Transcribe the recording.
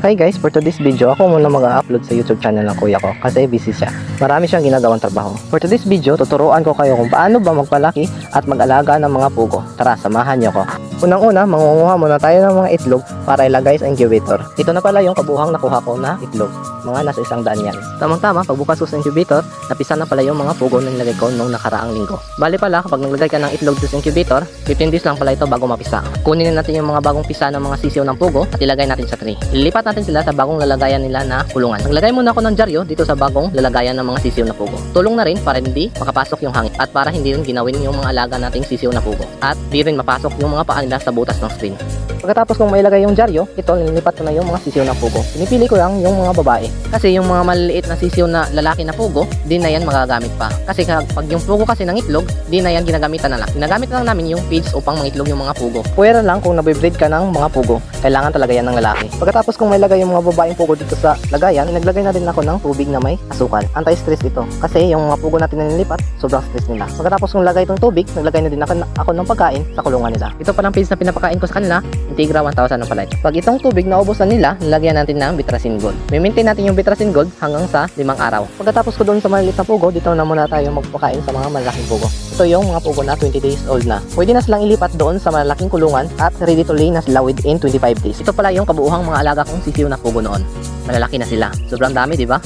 Hi guys, for today's video, ako muna mag-upload sa YouTube channel ng kuya ko kasi busy siya. Marami siyang ginagawang trabaho. For today's video, tuturuan ko kayo kung paano ba magpalaki at mag-alaga ng mga pugo. Tara, samahan niyo ko. Unang-una, mangunguha muna tayo ng mga itlog para ilagay sa incubator. Ito na pala yung kabuhang nakuha ko na itlog. Mga nasa isang daan yan. Tamang-tama, pagbukas ko sa incubator, napisa na pala yung mga pugo na nilagay ko nung nakaraang linggo. Bali pala, kapag naglagay ka ng itlog sa incubator, 15 days lang pala ito bago mapisa. Kunin na natin yung mga bagong pisa ng mga sisiw ng pugo at ilagay natin sa tray. Lilipat natin sila sa bagong lalagayan nila na kulungan. Naglagay muna ako ng dyaryo dito sa bagong lalagayan ng mga sisiw na pugo. Tulong na rin para hindi makapasok yung hangin at para hindi rin ginawin yung mga alaga nating sisiw na pugo. At di rin mapasok yung mga paa nila sa butas ng screen. Pagkatapos kong mailagay yung dyaryo, ito nililipat ko na yung mga sisiw na pugo. Pinipili ko lang yung mga babae. Kasi yung mga maliliit na sisiw na lalaki na pugo, di na yan magagamit pa. Kasi kapag yung pugo kasi ng itlog, di na yan ginagamitan na lang. Ginagamit na lang namin yung feeds upang mangitlog yung mga pugo. Pwera lang kung nabibreed ka ng mga pugo, kailangan talaga yan ng lalaki. Pagkatapos kong mailagay yung mga babaeng pugo dito sa lagayan, naglagay na din ako ng tubig na may asukal. Anti-stress ito. Kasi yung mga pugo natin na nilipat, sobrang stress nila. Pagkatapos kong lagay itong tubig, naglagay na din ako, ako ng pagkain sa kulungan nila. Ito palang feeds na pinapakain ko sa kanila, Integra 1000 ng palay. Pag itong tubig naubos na nila, nilagyan natin ng Bitrasin Gold. May-maintain natin yung Bitrasin Gold hanggang sa limang araw. Pagkatapos ko doon sa maliliit na pugo, dito na muna tayo magpakain sa mga malaking pugo. Ito yung mga pugo na 20 days old na. Pwede na silang ilipat doon sa malaking kulungan at ready to lay na sila within 25 days. Ito pala yung kabuuhang mga alaga kong sisiw na pugo noon. Malalaki na sila. Sobrang dami, di ba?